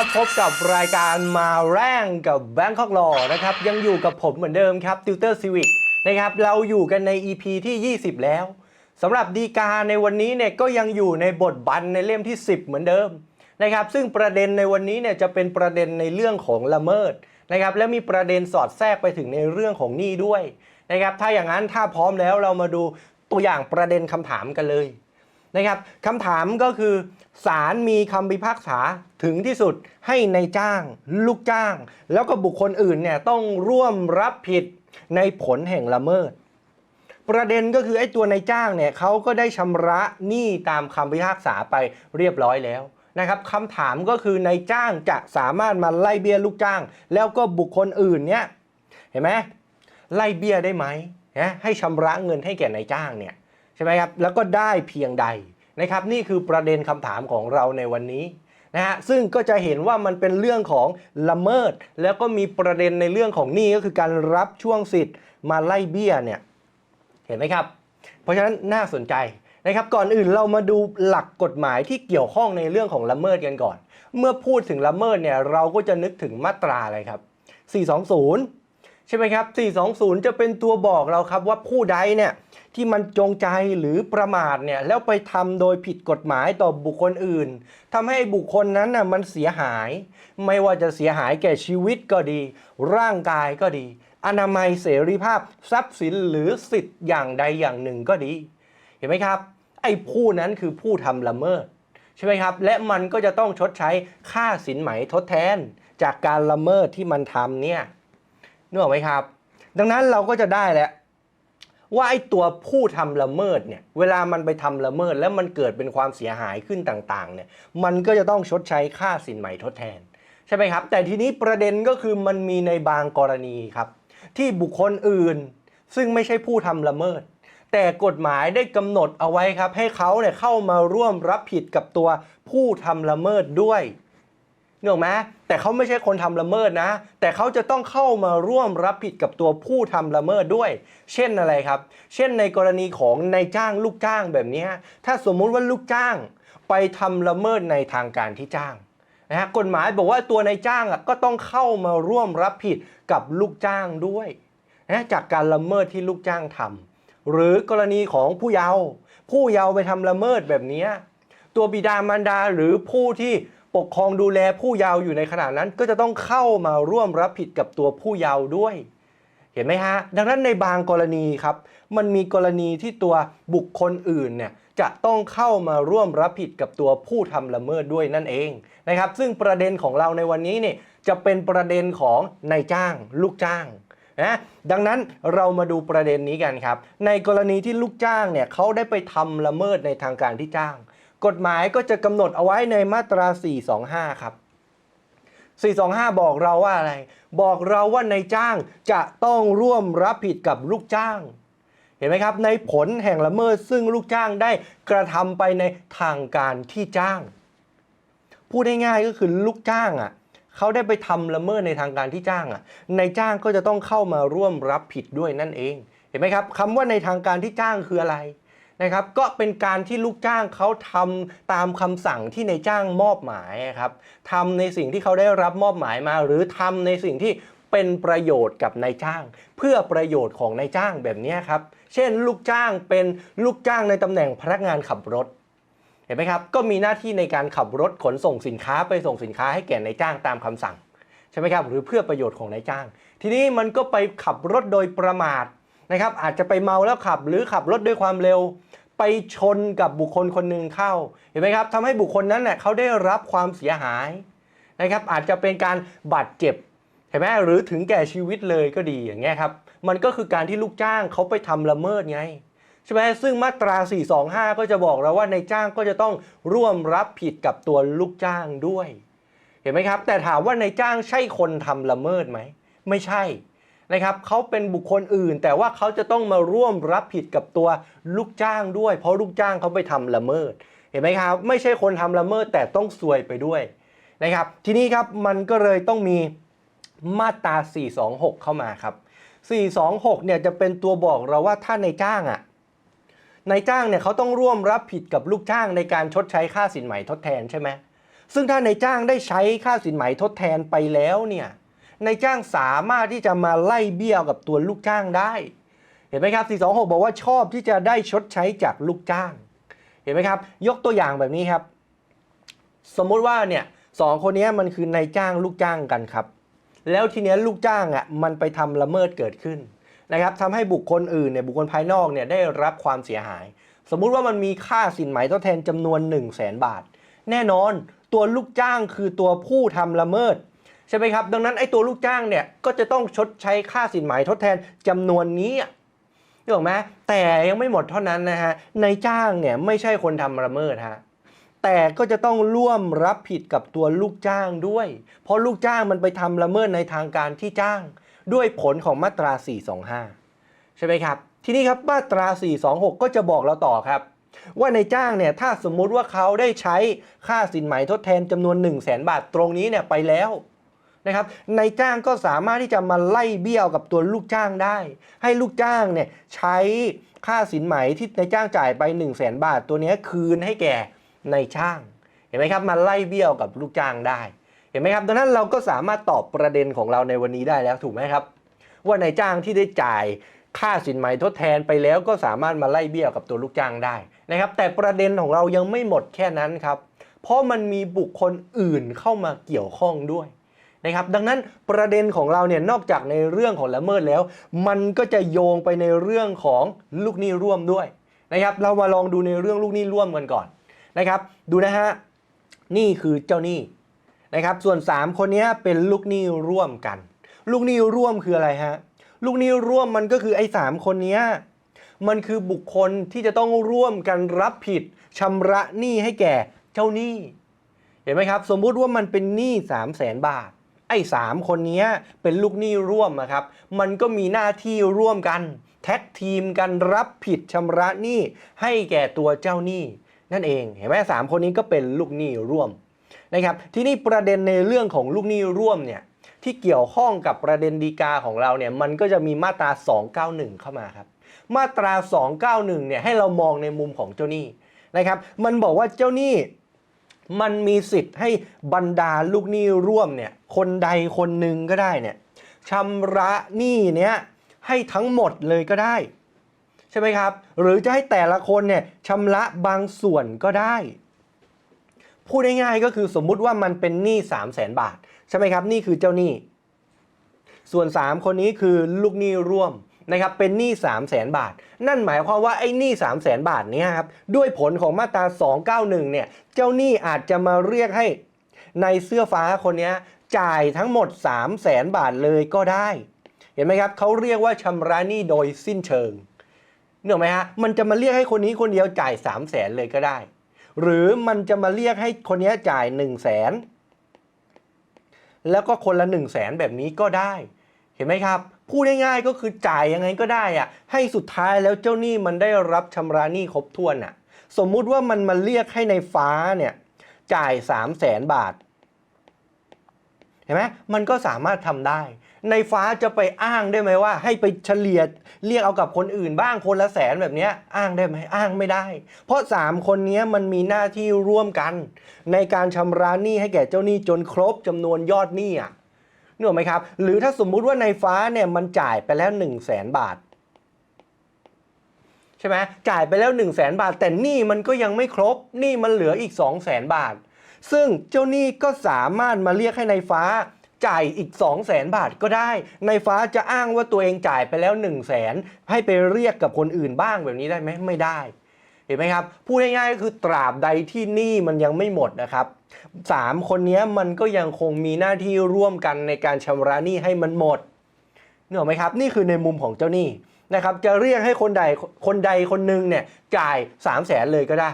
ครับพบกับรายการมาแรงกับ Bangkok Law นะครับ ยังอยู่กับผมเหมือนเดิมครับติวเตอร์ซีวิกนะครับ เราอยู่กันใน EP ที่ 20 แล้วสำหรับดีกาในวันนี้เนี่ยก็ยังอยู่ในบทบันในเล่มที่ 10 เหมือนเดิมนะครับ ซึ่งประเด็นในวันนี้เนี่ยจะเป็นประเด็นในเรื่องของละเมิดนะครับ และมีประเด็นสอดแทรกไปถึงในเรื่องของหนี้ด้วยนะครับ ถ้าอย่างนั้นถ้าพร้อมแล้วเรามาดูตัวอย่างประเด็นคำถามกันเลย นะครับคำถามก็คือศาลมีคำพิพากษาถึงที่สุดให้ในจ้าง ลูกจ้าง แล้วก็บุคคลอื่นเนี่ยต้องร่วมรับผิดในผลแห่งละเมิด ประเด็นก็คือไอ้ตัวนายจ้างเนี่ยเขาก็ได้ชำระหนี้ตามคำพิพากษาไปเรียบร้อยแล้วนะครับคำถามก็คือนายจ้างจะสามารถมาไล่เบี้ยลูกจ้าง แล้วก็บุคคลอื่นเนี่ยเห็นไหมไล่เบี้ยได้ไหมนะให้ชำระเงินให้แก่นายจ้างเนี่ย ใช่ไหมครับ แล้วก็ได้เพียงใดนะครับ นี่คือประเด็นคำถามของเราในวันนี้นะฮะซึ่งก็จะเห็นว่ามันเป็นเรื่องของละเมิด แล้วก็มีประเด็นในเรื่องของหนี้ก็คือการรับช่วงสิทธิ์มาไล่เบี้ยเนี่ยเห็นไหมครับ เพราะฉะนั้นน่าสนใจนะครับก่อนอื่นเรามาดูหลักกฎหมายที่เกี่ยวข้องในเรื่องของละเมิดกันก่อน เมื่อพูดถึงละเมิดเนี่ยเราก็จะนึกถึงมาตราอะไรครับ 420 ใช่ไหมครับ 420 จะเป็นตัวบอกเราครับว่าผู้ใดเนี่ยที่มันจงใจหรือประมาทเนี่ยแล้วไปทำโดยผิดกฎหมายต่อบุคคลอื่นทำให้บุคคลนั้นน่ะมันเสียหาย ไม่ว่าจะเสียหายแก่ชีวิตก็ดี ร่างกายก็ดี อนามัยเสรีภาพ ทรัพย์สินหรือสิทธิ์อย่างใดอย่างหนึ่งก็ดี เห็นไหมครับ ไอ้ผู้นั้นคือผู้ทำละเมิดใช่ไหมครับ และมันก็จะต้องชดใช้ค่าสินไหมทดแทน จากการละเมิดที่มันทำเนี่ย นึกออกไหมครับ ดังนั้นเราก็จะได้แหละว่าไอ้ตัวผู้ทำละเมิดเนี่ยเวลามันไปทำละเมิดแล้วมันเกิดเป็นความเสียหายขึ้นต่างๆเนี่ยมันก็จะต้องชดใช้ค่าสินไหม่ทดแทน ใช่ไหมครับ แต่ทีนี้ประเด็นก็คือมันมีในบางกรณีครับ ที่บุคคลอื่น ซึ่งไม่ใช่ผู้ทำละเมิด แต่กฎหมายได้กำหนดเอาไว้ครับ ให้เขาเนี่ยเข้ามาร่วมรับผิดกับตัวผู้ทำละเมิดด้วย นึกออกไหมแต่เขาไม่ใช่คนทำละเมิดนะ แต่เขาจะต้องเข้ามาร่วมรับผิดกับตัวผู้ทำละเมิดด้วย เช่นอะไรครับ เช่นในกรณีของนายจ้างลูกจ้างแบบนี้ ถ้าสมมุติว่าลูกจ้าง ไปทำละเมิดในทางการที่จ้างนะฮะกฎหมายบอกว่าตัวนายจ้างก็ต้องเข้ามาร่วมรับผิดกับลูกจ้างด้วยนะจากการละเมิดที่ลูกจ้างทำหรือกรณีของผู้เยาว์ผู้เยาว์ไปทำละเมิดแบบนี้ตัวบิดามารดาหรือผู้ที่ ปกครองดูแลผู้เยาว์อยู่ในขณะนั้น ก็จะต้องเข้ามาร่วมรับผิดกับตัวผู้เยาว์ด้วย เห็นไหมฮะ ดังนั้นในบางกรณีครับ มันมีกรณีที่ตัวบุคคลอื่นเนี่ยจะต้องเข้ามาร่วมรับผิดกับตัวผู้ทำละเมิดด้วยนั่นเองนะครับ ซึ่งประเด็นของเราในวันนี้เนี่ยจะเป็นประเด็นของนายจ้าง ลูกจ้างนะดังนั้นเรามาดูประเด็นนี้กันครับ ในกรณีที่ลูกจ้างเนี่ยเขาได้ไปทำละเมิดในทางการที่จ้าง กฎหมายก็จะกำหนดเอาไว้ในมาตรา 425 ครับ 425 บอกเราว่าอะไร บอกเราว่านายจ้างจะต้องร่วมรับผิดกับลูกจ้าง เห็นไหมครับ ในผลแห่งละเมิดซึ่งลูกจ้างได้กระทำไปในทางการที่จ้าง พูดง่ายๆก็คือลูกจ้างอะเขาได้ไปทำละเมิดในทางการที่จ้างอะนายจ้างก็จะต้องเข้ามาร่วมรับผิดด้วยนั่นเอง เห็นไหมครับคำว่าในทางการที่จ้างคืออะไร นะครับก็เป็นการที่ลูกจ้างเขาทำตามคำสั่งที่นายจ้างมอบหมายครับทำในสิ่งที่เขาได้รับมอบหมายมา หรือทำในสิ่งที่เป็นประโยชน์กับนายจ้าง เพื่อประโยชน์ของนายจ้างแบบนี้ครับ เช่น ลูกจ้างเป็นลูกจ้างในตำแหน่งพนักงานขับรถเห็นไหมครับก็มีหน้าที่ในการขับรถขนส่งสินค้าไปส่งสินค้าให้แก่นายจ้างตามคำสั่งใช่ไหมครับหรือเพื่อประโยชน์ของนายจ้าง ทีนี้มันก็ไปขับรถโดยประมาทนะครับอาจจะไปเมาแล้วขับหรือขับรถด้วยความเร็ว ไปชนกับบุคคลคนหนึ่งเข้า เห็นไหมครับทำให้บุคคลนั้นเน่ยเขาได้รับความเสียหายนะครับ อาจจะเป็นการบาดเจ็บเห็นไหมหรือถึงแก่ชีวิตเลยก็ดีอย่างเงี้ยครับ มันก็คือการที่ลูกจ้างเขาไปทำละเมิดไงใช่ไหมซึ่งมาตรา 425 ก็จะบอกเราว่าในจ้างก็จะต้องร่วมรับผิดกับตัวลูกจ้างด้วย เห็นไหมครับ แต่ถามว่าในจ้างใช่คนทำละเมิดไหม ไม่ใช่ นะครับเขาเป็นบุคคลอื่น แต่ว่าเขาจะต้องมาร่วมรับผิดกับตัวลูกจ้างด้วย เพราะลูกจ้างเขาไปทำละเมิด เห็นไหมครับ ไม่ใช่คนทำละเมิดแต่ต้องซวยไปด้วยนะครับ ทีนี้ครับมันก็เลยต้องมีมาตรา 426 เข้ามาครับ 426 เนี่ยจะเป็นตัวบอกเราว่าถ้าในจ้างอะนายจ้างเนี่ยเขาต้องร่วมรับผิดกับลูกจ้างในการชดใช้ค่าสินไหมทดแทนใช่ไหมซึ่งถ้านายจ้างได้ใช้ค่าสินไหมทดแทนไปแล้วเนี่ย นายจ้างสามารถที่จะมาไล่เบี้ยวกับตัวลูกจ้างได้ เห็นไหมครับ 426 บอกว่าชอบที่จะได้ชดใช้จากลูกจ้าง เห็นไหมครับ ยกตัวอย่างแบบนี้ครับ สมมุติว่าเนี่ยสองคนนี้มันคือนายจ้างลูกจ้างกันครับ แล้วทีเนี้ยลูกจ้างอะมันไปทำละเมิดเกิดขึ้นนะครับทำให้บุคคลอื่นเนี่ยบุคคลภายนอกเนี่ยได้รับความเสียหาย สมมุติว่ามันมีค่าสินไหมทดแทนจำนวน 1 0 0 0 0แสนบาท แน่นอนตัวลูกจ้างคือตัวผู้ทำละเมิด ใช่ไหมครับ ดังนั้นไอ้ตัวลูกจ้างเนี่ยก็จะต้องชดใช้ค่าสินไหมทดแทนจำนวนนี้อะนึกออกไหมแต่ยังไม่หมดเท่านั้นนะฮะนายจ้างเนี่ยไม่ใช่คนทำละเมิดฮะแต่ก็จะต้องร่วมรับผิดกับตัวลูกจ้างด้วย เพราะลูกจ้างมันไปทำละเมิดในทางการที่จ้าง ด้วยผลของมาตรา 425 ใช่ไหมครับ ทีนี้ครับมาตรา 426 ก็จะบอกเราต่อครับ ว่าในจ้างเนี่ยถ้าสมมุติว่าเขาได้ใช้ค่าสินไหมทดแทนจำนวน 1 0 0 0 0แสนบาทตรงนี้เนี่ยไปแล้ว นะครับนายจ้างก็สามารถที่จะมาไล่เบี้ยวกับตัวลูกจ้างได้ ให้ลูกจ้างเนี่ยใช้ค่าสินไหมที่นายจ้างจ่ายไป 1 0 0 0 0แสนบาท ตัวนี้คืนให้แก่นายช่าง เห็นไหมครับมาไล่เบี้ยวกับลูกจ้างได้ เห็นไหมครับดังนั้นเราก็สามารถตอบประเด็นของเราในวันนี้ได้แล้วถูกไหมครับ ว่านายจ้างที่ได้จ่ายค่าสินไหมทดแทนไปแล้วก็สามารถมาไล่เบี้ยวกับตัวลูกจ้างได้นะครับ แต่ประเด็นของเรายังไม่หมดแค่นั้นครับ เพราะมันมีบุคคลอื่นเข้ามาเกี่ยวข้องด้วย นะครับดังนั้นประเด็นของเราเนี่ยนอกจากในเรื่องของละเมิดแล้ว มันก็จะโยงไปในเรื่องของลูกหนี้ร่วมด้วยนะครับเรามาลองดูในเรื่องลูกหนี้ร่วมกันก่อนนะครับดูนะฮะนี่คือเจ้าหนี้นะครับส่วน 3 คนนี้เป็นลูกหนี้ร่วมกัน ลูกหนี้ร่วมคืออะไรฮะลูกหนี้ร่วมมันก็คือไอ้สามคนนี้มันคือบุคคลที่จะต้องร่วมกันรับผิดชำระหนี้ให้แก่เจ้าหนี้ เห็นไหมครับ สมมุติว่ามันเป็นหนี้3 0 0แสนบาท ไอ้สามคนนี้เป็นลูกหนี้ร่วมนะครับ มันก็มีหน้าที่ร่วมกันแท็กทีมกันรับผิดชำระหนี้ให้แก่ตัวเจ้าหนี้ นั่นเองเห็นไหมสามคนนี้ก็เป็นลูกหนี้ร่วมนะครับ ที่นี่ประเด็นในเรื่องของลูกหนี้ร่วมเนี่ยที่เกี่ยวข้องกับประเด็นดีกาของเราเนี่ยมันก็จะมีมาตรา 291 เข้ามาครับ มาตรา 291 เนี่ยให้เรามองในมุมของเจ้าหนี้นะครับ มันบอกว่าเจ้าหนี้ มันมีสิทธิ์ให้บรรดาลูกหนี้ร่วมเนี่ยคนใดคนหนึ่งก็ได้เนี่ยชำระหนี้เนี้ยให้ทั้งหมดเลยก็ได้ ใช่ไหมครับ หรือจะให้แต่ละคนเนี่ยชำระบางส่วนก็ได้ พูดง่ายๆก็คือสมมุติว่ามันเป็นหนี้3 0 0แสนบาท ใช่ไหมครับ นี่คือเจ้าหนี้ ส่วน 3 คนนี้คือลูกหนี้ร่วม นะครับเป็นหนี้3 0 0แสนบาท นั่นหมายความว่าไอ้หนี้3 0 0แสนบาทนี้ครับด้วยผลของมาตรา 291 เนี่ยเจ้าหนี้อาจจะมาเรียกให้ในเสื้อฟ้าคนนี้จ่ายทั้งหมด 3 0 0แสนบาทเลยก็ได้ เห็นไหมครับเขาเรียกว่าชำระหนี้โดยสิ้นเชิงเนกออกไหมฮะมันจะมาเรียกให้คนนี้คนเดียวจ่าย 3 0 0แสนเลยก็ได้ หรือมันจะมาเรียกให้คนนี้จ่าย 1 0 0 0 0แสนแล้วก็คนละ 1 0 0 0 0แสนแบบนี้ก็ได้ เห็นไหมครับ พูดง่ายๆก็คือจ่ายยังไงก็ได้อะให้สุดท้ายแล้วเจ้าหนี้มันได้รับชำระหนี้ครบถ้วนอะสมมุติว่ามันมาเรียกให้ในฟ้าเนี่ยจ่าย3 0 0แสนบาทเห็นไหมมันก็สามารถทำได้ ในฟ้าจะไปอ้างได้ไหมว่า ให้ไปเฉลี่ยเรียกเอากับคนอื่นบ้างคนละแสนแบบนี้อ้างได้ไหมอ้างไม่ได้ เพราะ 3 คนนี้มันมีหน้าที่ร่วมกัน ในการชำระหนี้ให้แก่เจ้าหนี้จนครบจำนวนยอดหนี้อะ นึกออกไหมครับ หรือถ้าสมมุติว่าในฟ้าเนี่ยมันจ่ายไปแล้ว 1 0 0 0 0แสนบาทใช่ไหมจ่ายไปแล้ว 1 0 0 0 0แสนบาท แต่หนี้มันก็ยังไม่ครบหนี้มันเหลืออีก 2 0 0แสนบาท ซึ่งเจ้าหนี้ก็สามารถมาเรียกให้ในฟ้าจ่ายอีก 2 0 0แสนบาทก็ได้ ในฟ้าจะอ้างว่าตัวเองจ่ายไปแล้ว 1 0 0 0 0แสนให้ไปเรียกกับคนอื่นบ้างแบบนี้ได้ไหมไม่ได้ เห็นไหมครับ พูดง่ายๆก็คือตราบใดที่หนี้มันยังไม่หมดนะครับสามคนนี้มันก็ยังคงมีหน้าที่ร่วมกันในการชำระหนี้ให้มันหมดนึกออไหมครับ นี่คือในมุมของเจ้าหนี้นะครับ จะเรียกให้คนใดคนใดคนหนึ่งเนี่ยจ่าย3 0 0แสนเลยก็ได้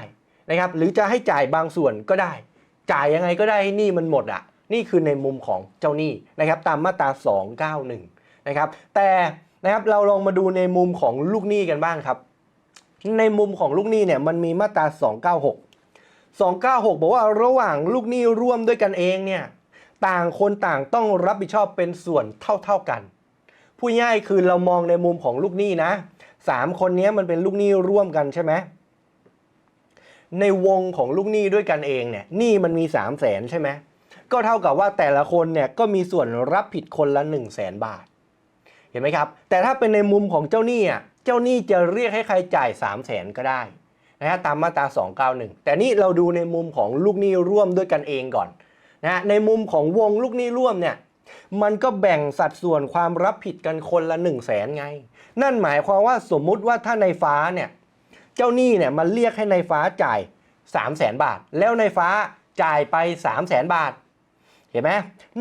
นะครับ หรือจะให้จ่ายบางส่วนก็ได้ จ่ายยังไงก็ได้ให้หนี้มันหมดอะ นี่คือในมุมของเจ้าหนี้นะครับ ตามมาตรา 291 นะครับ แต่นะครับเราลองมาดูในมุมของลูกหนี้กันบ้างครับ ในมุมของลูกหนี้เนี่ยมันมีมาตรา 296 296 บอกว่าระหว่างลูกหนี้ร่วมด้วยกันเองเนี่ยต่างคนต่างต้องรับผิดชอบเป็นส่วนเท่า ๆกันผู้ง่ายคือเรามองในมุมของลูกหนี้นะสามคนนี้มันเป็นลูกหนี้ร่วมกันใช่ไหมในวงของลูกหนี้ด้วยกันเองเนี่ยหนี้มันมี 3 0 0แสนใช่ไหมก็เท่ากับว่าแต่ละคนเนี่ยก็มีส่วนรับผิดคนละ 1 0 0 0 0แสนบาท เห็นไหมครับ แต่ถ้าเป็นในมุมของเจ้าหนี้อะ เจ้าหนี้จะเรียกให้ใครจ่าย 3 0 0แสนก็ได้นะฮะตามมาตรา 291 แต่นี่เราดูในมุมของลูกหนี้ร่วมด้วยกันเองก่อนนะฮะในมุมของวงลูกหนี้ร่วมเนี่ยมันก็แบ่งสัดส่วนความรับผิดกันคนละ 1 0 0 0 0แสนไง นั่นหมายความว่าสมมุติว่าถ้าในฟ้าเนี่ยเจ้าหนี้เนี่ยมันเรียกให้ในฟ้าจ่าย 3 0 0แสนบาท แล้วในฟ้าจ่ายไป 3 0 0แสนบาท เห็นไหม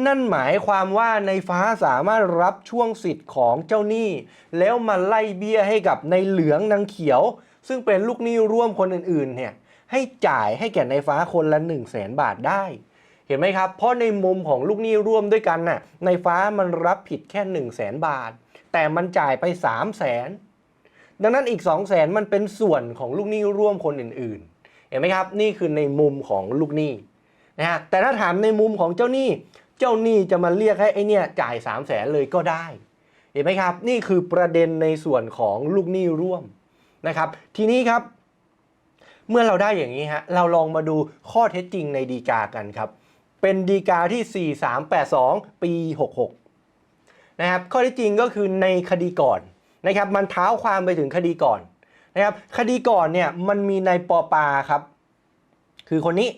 นั่นหมายความว่าในฟ้าสามารถรับช่วงสิทธิ์ของเจ้าหนี้ แล้วมาไล่เบี้ยให้กับในเหลืองนางเขียว ซึ่งเป็นลูกหนี้ร่วมคนอื่นๆเนี่ยให้จ่ายให้แก่ในฟ้าคนละ 1 0 0 0 0แสนบาทได้ เห็นไหมครับ เพราะในมุมของลูกหนี้ร่วมด้วยกันน่ะในฟ้ามันรับผิดแค่ 1 0 0 0 0แสนบาท แต่มันจ่ายไป 3 0 0แสนดังนั้นอีก 2 0 0แสนมันเป็นส่วนของลูกหนี้ร่วมคนอื่นๆ เห็นไหมครับ นี่คือในมุมของลูกหนี้ นะฮะแต่ถ้าถามในมุมของเจ้าหนี้ เจ้าหนี้จะมาเรียกให้ไอเนี่ยจ่าย3 0 0แสนเลยก็ได้ เห็นไหมครับ นี่คือประเด็นในส่วนของลูกหนี้ร่วมนะครับ ทีนี้ครับ เมื่อเราได้อย่างนี้ฮะเราลองมาดูข้อเท็จจริงในดีกากันครับ เป็นดีกาที่ 4382 ปี 66 นะครับ ข้อเท็จจริงก็คือในคดีก่อนนะครับ มันเท้าความไปถึงคดีก่อนนะครับ คดีก่อนเนี่ยมันมีในปอปาครับ คือคนนี้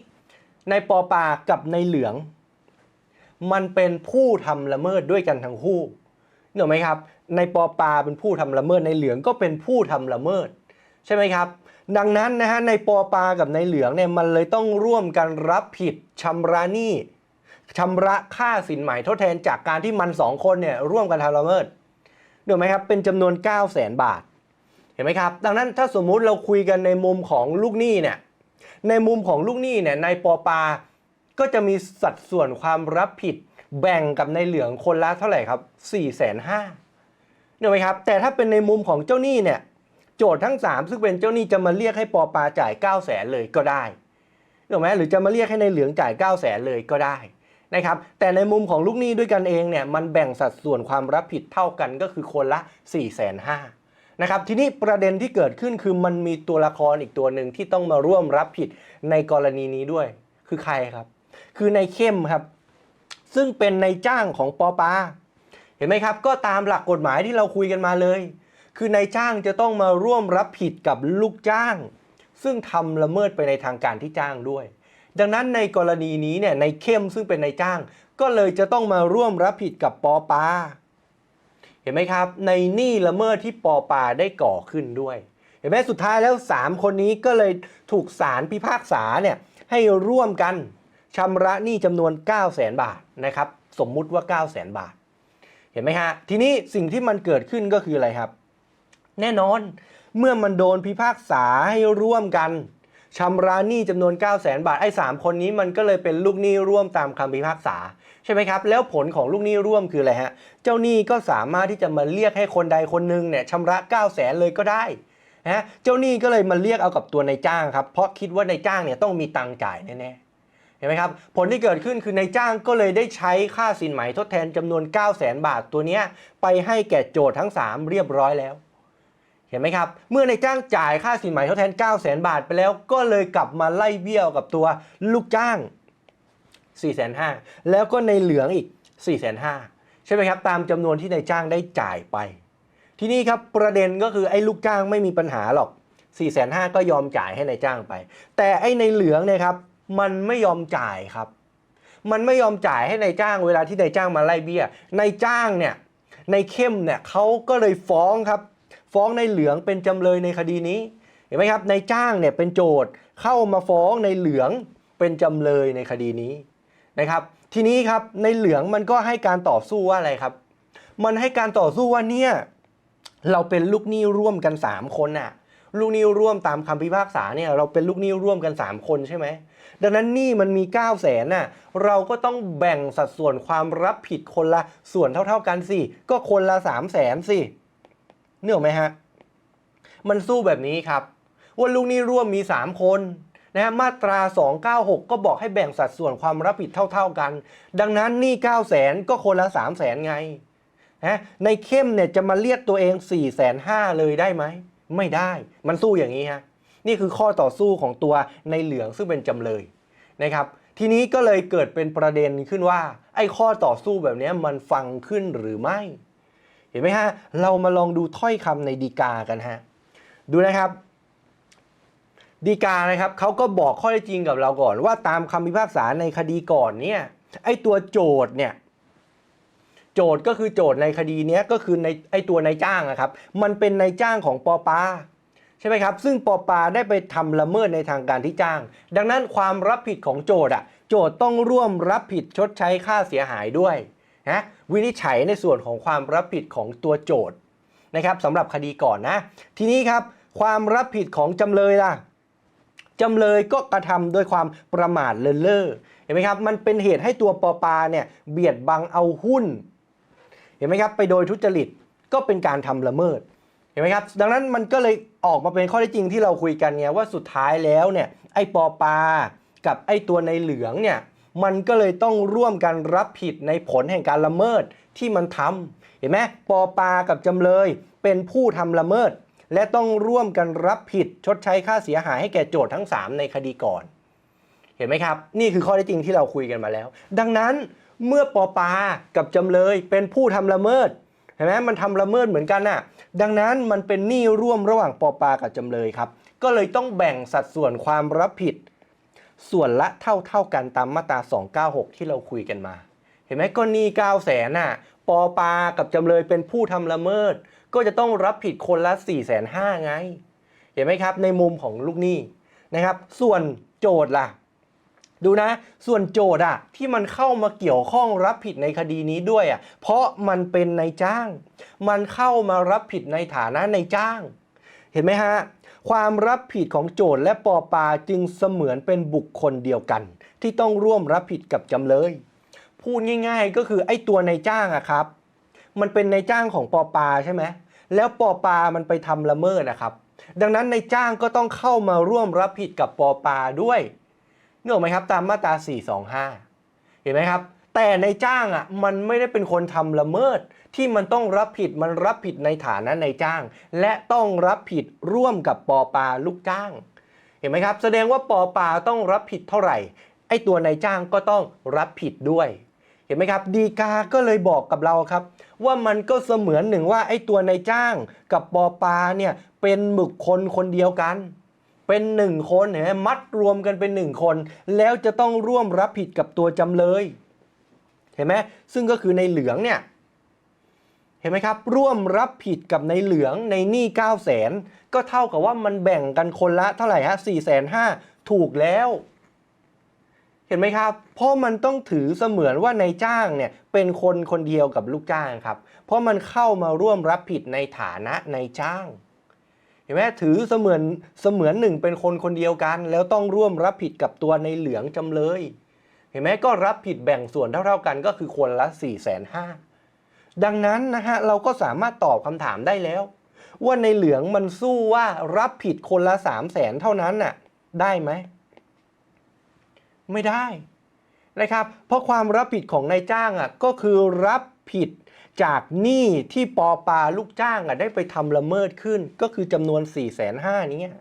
ในปอปากับในเหลือง มันเป็นผู้ทำละเมิดด้วยกันทั้งคู่เห็นไหมครับ ในปอปาเป็นผู้ทำละเมิดในเหลืองก็เป็นผู้ทำละเมิด ใช่ไหมครับ ดังนั้นนะฮะในปอปากับในเหลืองเนี่ยมันเลยต้องร่วมกันรับผิดชำระหนี้ชำระค่าสินไหมทดแทนจากการที่มันสองคนเนี่ยร่วมกันทำละเมิดเห็นไหมครับเป็นจำนวน 9 0 0 0 0 0 บาทเห็นไหมครับ ดังนั้นถ้าสมมุติเราคุยกันในมุมของลูกหนี้เนี่ย ในมุมของลูกหนี้เนี่ยในปอปา ก็จะมีสัดส่วนความรับผิดแบ่งกับในเหลืองคนละเท่าไหร่ครับ4ี่แสนห้าเห็นไหมครับ แต่ถ้าเป็นในมุมของเจ้าหนี้เนี่ยโจทย์ทั้ง 3 ซึ่งเป็นเจ้าหนี้จะมาเรียกให้ปอปาจ่าย 9 0 0แสนเลยก็ได้ถูกไหมหรือจะมาเรียกให้ในเหลืองจ่าย 9 0 0แสนเลยก็ได้นะครับแต่ในมุมของลูกหนี้ด้วยกันเองเนี่ยมันแบ่งสัดส่วนความรับผิดเท่ากันก็คือคนละ4ี่แสนห้า นะครับทีนี้ประเด็นที่เกิดขึ้นคือมันมีตัวละครอีกตัวหนึ่งที่ต้องมาร่วมรับผิดในกรณีนี้ด้วย คือใครครับ คือในเข้มครับ ซึ่งเป็นในจ้างของปอปาเห็นไหมครับ ก็ตามหลักกฎหมายที่เราคุยกันมาเลย คือนายจ้างจะต้องมาร่วมรับผิดกับลูกจ้าง ซึ่งทำละเมิดไปในทางการที่จ้างด้วย ดังนั้นในกรณีนี้เนี่ยในเข้มซึ่งเป็นนายจ้าง ก็เลยจะต้องมาร่วมรับผิดกับปอปา เห็นไหมครับ ในหนี้ละเมิดที่ปอปาได้ก่อขึ้นด้วย เห็นไหมสุดท้ายแล้ว 3 คนนี้ก็เลยถูกศาลพิพากษาเนี่ยให้ร่วมกันชำระหนี้จำนวน 9 0 0 0 0 0บาทนะครับ สมมุติว่า 9 0 0 0 0 0บาท เห็นไหมฮะ ทีนี้สิ่งที่มันเกิดขึ้นก็คืออะไรครับ แน่นอนเมื่อมันโดนพิพากษาให้ร่วมกันชำระหนี้จำนวน 9 0 0 0 0 0บาทไอ้สามคนนี้มันก็เลยเป็นลูกหนี้ร่วมตามคำพิพากษา ใช่ไหมครับ แล้วผลของลูกหนี้ร่วมคืออะไรฮะ เจ้าหนี้ก็สามารถที่จะมาเรียกให้คนใดคนหนึ่งเนี่ยชำระ 9 0 0 0 0 0เลยก็ได้นะเจ้าหนี้ก็เลยมาเรียกเอากับตัวนายจ้างครับ เพราะคิดว่านายจ้างเนี่ยต้องมีตังค์จ่ายแน่ๆ เห็นไหมครับ ผลที่เกิดขึ้นคือนายจ้างก็เลยได้ใช้ค่าสินไหมทดแทนจำนวน 9 0 0 0 0 0บาทตัวเนี้ยไปให้แก่โจทย์ทั้ง 3 เรียบร้อยแล้วเห็นไหมครับ เมื่อนายจ้างจ่ายค่าสินไหมทดแทน 9 0 0 0 0 0บาทไปแล้ว ก็เลยกลับมาไล่เบี้ยวกับตัวลูกจ้าง 4 5 0 0 0แล้วก็ในเหลืองอีก4 5 0 0 0ใช่ไหมครับ ตามจำนวนที่นายจ้างได้จ่ายไป ที่นี้ครับประเด็นก็คือไอ้ลูกจ้างไม่มีปัญหาหรอก4 5 0 0 0ก็ยอมจ่ายให้นายจ้างไป แต่ไอ้ในเหลืองเนี่ยครับมันไม่ยอมจ่ายครับ มันไม่ยอมจ่ายให้นายจ้างเวลาที่นายจ้างมาไล่เบี้ยนายจ้างเนี่ยในเข้มเนี่ยเขาก็เลยฟ้องครับ ฟ้องในเหลืองเป็นจำเลยในคดีนี้เห็นไหมครับนายจ้างเนี่ยเป็นโจทย์เข้ามาฟ้องในเหลืองเป็นจำเลยในคดีนี้ นะครับ ทีนี้ครับในเหลืองมันก็ให้การต่อสู้ว่าอะไรครับ มันให้การต่อสู้ว่าเนี่ยเราเป็นลูกหนี้ร่วมกัน 3 คนน่ะ ลูกหนี้ร่วมตามคำพิพากษาเนี่ยเราเป็นลูกหนี้ร่วมกัน 3 คนใช่ไหมดังนั้นหนี้มันมี 9 0 0แสนน่ะเราก็ต้องแบ่งสัดส่วนความรับผิดคนละส่วนเท่า ๆกันสิก็คนละ 3 0 0แสนสิเนื่ออกไหมฮะมันสู้แบบนี้ครับว่าลูกหนี้ร่วมมี 3 คน นะมาตรา 296 ก็บอกให้แบ่งสัดส่วนความรับผิดเท่า ๆกัน ดังนั้นหนี้9 0 0แสนก็คนละ 3 0 0แสนไงนะในเข้มเนี่ยจะมาเรียกตัวเอง 4 5 0 0 0เลยได้ไหม ไม่ได้มันสู้อย่างนี้ฮะนี่คือข้อต่อสู้ของตัวในเหลืองซึ่งเป็นจำเลยนะครับทีนี้ก็เลยเกิดเป็นประเด็นขึ้นว่า ไอ้ข้อต่อสู้แบบนี้มันฟังขึ้นหรือไม่ เห็นไหมฮะ เรามาลองดูถ้อยคำในดีกากันฮะ ดูนะครับ ดีกานะครับเขาก็บอกข้อเท็จจริงกับเราก่อนว่าตามคำพิพากษาในคดีก่อนเนี่ยไอ้ตัวโจทย์เนี่ยโจทย์ก็คือโจทย์ในคดีเนี้ยก็คือในไอ้ตัวนายจ้างอะครับ มันเป็นนายจ้างของปอปาใช่ไหมครับ ซึ่งปอปาได้ไปทำละเมิดในทางการที่จ้าง ดังนั้นความรับผิดของโจทย์อะโจทย์ต้องร่วมรับผิดชดใช้ค่าเสียหายด้วยนะวินิจฉัยในส่วนของความรับผิดของตัวโจทย์นะครับสำหรับคดีก่อนนะ ทีนี้ครับ ความรับผิดของจำเลยล่ะ จำเลยก็กระทำโดยความประมาทเลินเล่อเห็นไหมครับ มันเป็นเหตุให้ตัวปอปาเนี่ยเบียดบังเอาหุ้น เห็นไหมครับ ไปโดยทุจริตก็เป็นการทำละเมิดเห็นไหมครับ ดังนั้นมันก็เลยออกมาเป็นข้อเท็จริงที่เราคุยกันไงว่าสุดท้ายแล้วเนี่ยไอ้ปอปา กับไอ้ตัวในเหลืองเนี่ยมันก็เลยต้องร่วมกันรับผิดในผลแห่งการละเมิดที่มันทำเห็นไหมปอปากับจำเลยเป็นผู้ทำละเมิด และต้องร่วมกันรับผิดชดใช้ค่าเสียหายให้แก่โจทย์ทั้ง 3 ในคดีก่อน เห็นไหมครับ นี่คือข้อเท็จริงที่เราคุยกันมาแล้ว ดังนั้นเมื่อปอปากับจำเลยเป็นผู้ทำละเมิดเห็นไหมมันทำละเมิดเหมือนกันน่ะ ดังนั้นมันเป็นหนี้ร่วมระหว่างปอปากับจำเลยครับ ก็เลยต้องแบ่งสัดส่วนความรับผิด ส่วนละเท่าเท่ากันตามมาตรา 296 ที่เราคุยกันมา เห็นไหมก็หนี้9แสนน่ะปอปากับจำเลยเป็นผู้ทำละเมิด ก็จะต้องรับผิดคนละ 4 5 0 0 0ไง เห็นไหมครับ ในมุมของลูกหนี้นะครับ ส่วนโจทย์ล่ะ ดูนะ ส่วนโจทย์อะที่มันเข้ามาเกี่ยวข้องรับผิดในคดีนี้ด้วยอะเพราะมันเป็นนายจ้าง มันเข้ามารับผิดในฐานะนายจ้าง เห็นไหมฮะความรับผิดของโจทย์และปอปาจึงเสมือนเป็นบุคคลเดียวกัน ที่ต้องร่วมรับผิดกับจำเลย พูดง่าย ๆ ก็คือไอ้ตัวนายจ้างอะครับ มันเป็นนายจ้างของปอปาใช่ไหม แล้วปอปามันไปทำละเมิดนะครับ ดังนั้นในจ้างก็ต้องเข้ามาร่วมรับผิดกับปอปาด้วยนึกออกไหมครับตามมาตรา 425 เห็นไหมครับ แต่ในจ้างอะมันไม่ได้เป็นคนทำละเมิด ที่มันต้องรับผิดมันรับผิดในฐานะในจ้าง และต้องรับผิดร่วมกับปอปาลูกจ้าง เห็นไหมครับ แสดงว่าปอปาต้องรับผิดเท่าไหร่ไอ้ตัวนายจ้างก็ต้องรับผิดด้วย เห็นไหมครับดีกาก็เลยบอกกับเราครับ ว่ามันก็เสมือนหนึ่งว่าไอ้ตัวนายจ้างกับปอปาเนี่ยเป็นบุคคลคนเดียวกัน เป็นหนึ่งคนเห็นไหมมัดรวมกันเป็นหนึ่งคน แล้วจะต้องร่วมรับผิดกับตัวจำเลยเห็นไหมซึ่งก็คือในเหลืองเนี่ยเห็นไหมครับร่วมรับผิดกับในเหลืองในหนี้9 0 0 0 0นก็เท่ากับว่ามันแบ่งกันคนละเท่าไหร่ฮะ4 5 0 0 0ถูกแล้ว เห็นไหมครับ เพราะมันต้องถือเสมือนว่านายจ้างเนี่ยเป็นคนคนเดียวกับลูกจ้างครับ เพราะมันเข้ามาร่วมรับผิดในฐานะนายจ้าง เห็นไหมถือเสมือนเสมือนหนึ่งเป็นคนคนเดียวกัน แล้วต้องร่วมรับผิดกับตัวในเหลืองจำเลย เห็นไหมก็รับผิดแบ่งส่วนเท่าๆกันก็คือคนละ4 5 0 0 0ดังนั้นนะฮะเราก็สามารถตอบคำถามได้แล้ว ว่าในเหลืองมันสู้ว่ารับผิดคนละ3 0 0แสนเท่านั้นน่ะได้ไหม ไม่ได้นะครับเพราะความรับผิดของนายจ้างอะก็คือรับผิดจากหนี้ที่ปอปาลูกจ้างอะได้ไปทำละเมิดขึ้น ก็คือจำนวน 4 5 0 0 0นี้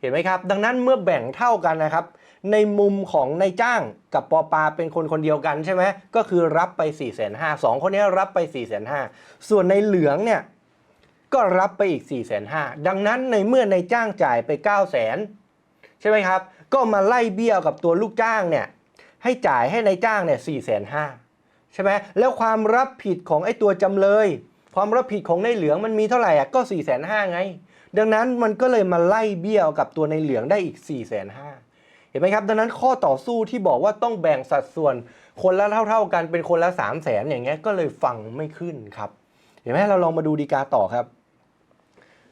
เห็นไหมครับ ดังนั้นเมื่อแบ่งเท่ากันนะครับ ในมุมของนายจ้างกับปอปาเป็นคนคนเดียวกันใช่ไหมก็คือรับไป 4 5 0 0 0สองคนนี้รับไป 4 5 0 0 0 ส่วนในเหลืองเนี่ยก็รับไปอีก 4 5 0 0 0ดังนั้นในเมื่อนายจ้างจ่ายไป 9 0 0 0 0 0 ใช่ไหมครับ ก็มาไล่เบี้ยวกับตัวลูกจ้างเนี่ยให้จ่ายให้ในายจ้างเนี่ยสี่แสนห้าใช่ไหมแล้วความรับผิดของไอ้ตัวจำเลย ความรับผิดของในเหลืองมันมีเท่าไหร่อะก็4ี่แสนห้าไง ดังนั้นมันก็เลยมาไล่เบี้ยวกับตัวในเหลืองได้อีก4ี่แสนห้าเห็นไหมครับ ดังนั้นข้อต่อสู้ที่บอกว่าต้องแบ่งสัดส่วนคนละเท่า ๆ กันเป็นคนละ3 0 0แสนอย่างเงี้ยก็เลยฟังไม่ขึ้นครับ เห็นไหมเราลองมาดูดีกาต่อครับ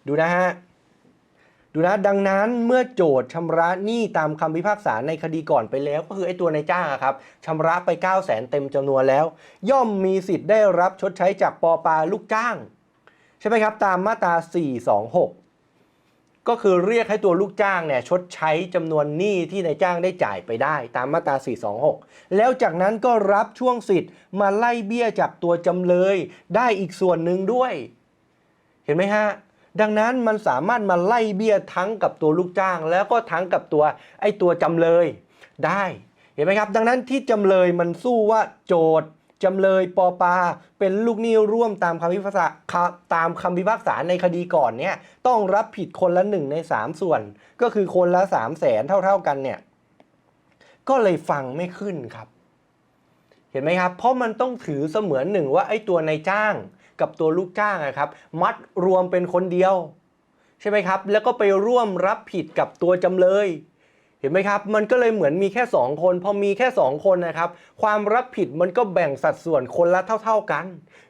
ดูนะฮะ ดูนะดังนั้นเมื่อโจทย์ชำระหนี้ตามคำพิพากษาในคดีก่อนไปแล้ว ก็คือไอ้ตัวนายจ้างครับชำระไป 9 0 0 0 0 0เต็มจำนวนแล้ว ย่อมมีสิทธิ์ได้รับชดใช้จากปอปาลูกจ้าง ใช่ไหมครับตามมาตรา 426 ก็คือเรียกให้ตัวลูกจ้างเนี่ยชดใช้จำนวนหนี้ที่นายจ้างได้จ่ายไปได้ ตามมาตรา 426 แล้วจากนั้นก็รับช่วงสิทธิ์มาไล่เบี้ยจากตัวจำเลยได้อีกส่วนหนึ่งด้วย เห็นไหมฮะ ดังนั้นมันสามารถมาไล่เบี้ยทั้งกับตัวลูกจ้าง แล้วก็ทั้งกับตัวไอ้ตัวจำเลยได้เห็นไหมครับ ดังนั้นที่จำเลยมันสู้ว่าโจทย์จำเลยปอปา เป็นลูกหนี้ร่วมตามคำพิพากษาตามคำพิพากษาในคดีก่อนเนี่ยต้องรับผิดคนละหนึ่งในสามส่วน ก็คือคนละสามแสนเท่า ๆกันเนี่ยก็เลยฟังไม่ขึ้นครับ เห็นไหมครับ เพราะมันต้องถือเสมือนหนึ่งว่าไอ้ตัวนายจ้าง กับตัวลูกจ้างอะครับ มัดรวมเป็นคนเดียว ใช่ไหมครับ แล้วก็ไปร่วมรับผิดกับตัวจำเลย เห็นไหมครับ มันก็เลยเหมือนมีแค่ 2 คน พอมีแค่ 2 คนนะครับ ความรับผิดมันก็แบ่งสัดส่วนคนละเท่า ๆกัน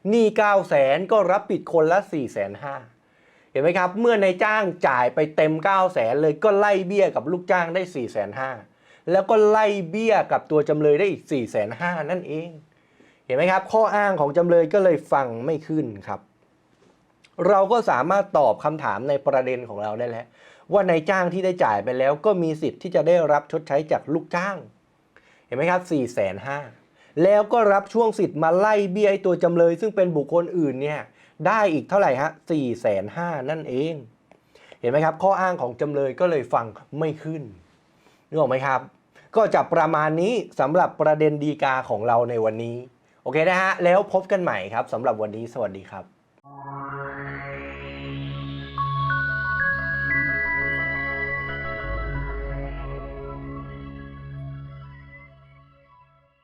หนี้9 0 0แสนก็รับผิดคนละ4 5 0 0 0 เห็นไหมครับ เมื่อนายจ้างจ่ายไปเต็ม 9 0 0แสนเลยก็ไล่เบี้ยกับลูกจ้างได้4 5 0 0 0แล้วก็ไล่เบี้ยกับตัวจำเลยได้อีก4 5 0 0 0นั่นเอง ห็นไหมครับ ข้ออ้างของจำเลยก็เลยฟังไม่ขึ้นครับ เราก็สามารถตอบคำถามในประเด็นของเราได้แล้ว ว่านายจ้างที่ได้จ่ายไปแล้ว ก็มีสิทธิ์ที่จะได้รับชดใช้จากลูกจ้าง เห็นไหมครับ4ี่แสนห้าแล้วก็รับช่วงสิทธิ์มาไล่เบี้ยไอ้ตัวจำเลย ซึ่งเป็นบุคคลอื่นเนี่ยได้อีกเท่าไหร่ฮะสี่แสนห้านั่นเอง เห็นไหมครับ ข้ออ้างของจำเลยก็เลยฟังไม่ขึ้นนึกออกไหมครับ ก็จะประมาณนี้สำหรับประเด็นดีกาของเราในวันนี้ โอเคนะฮะแล้วพบกันใหม่ครับสำหรับวันนี้สวัสดีครับ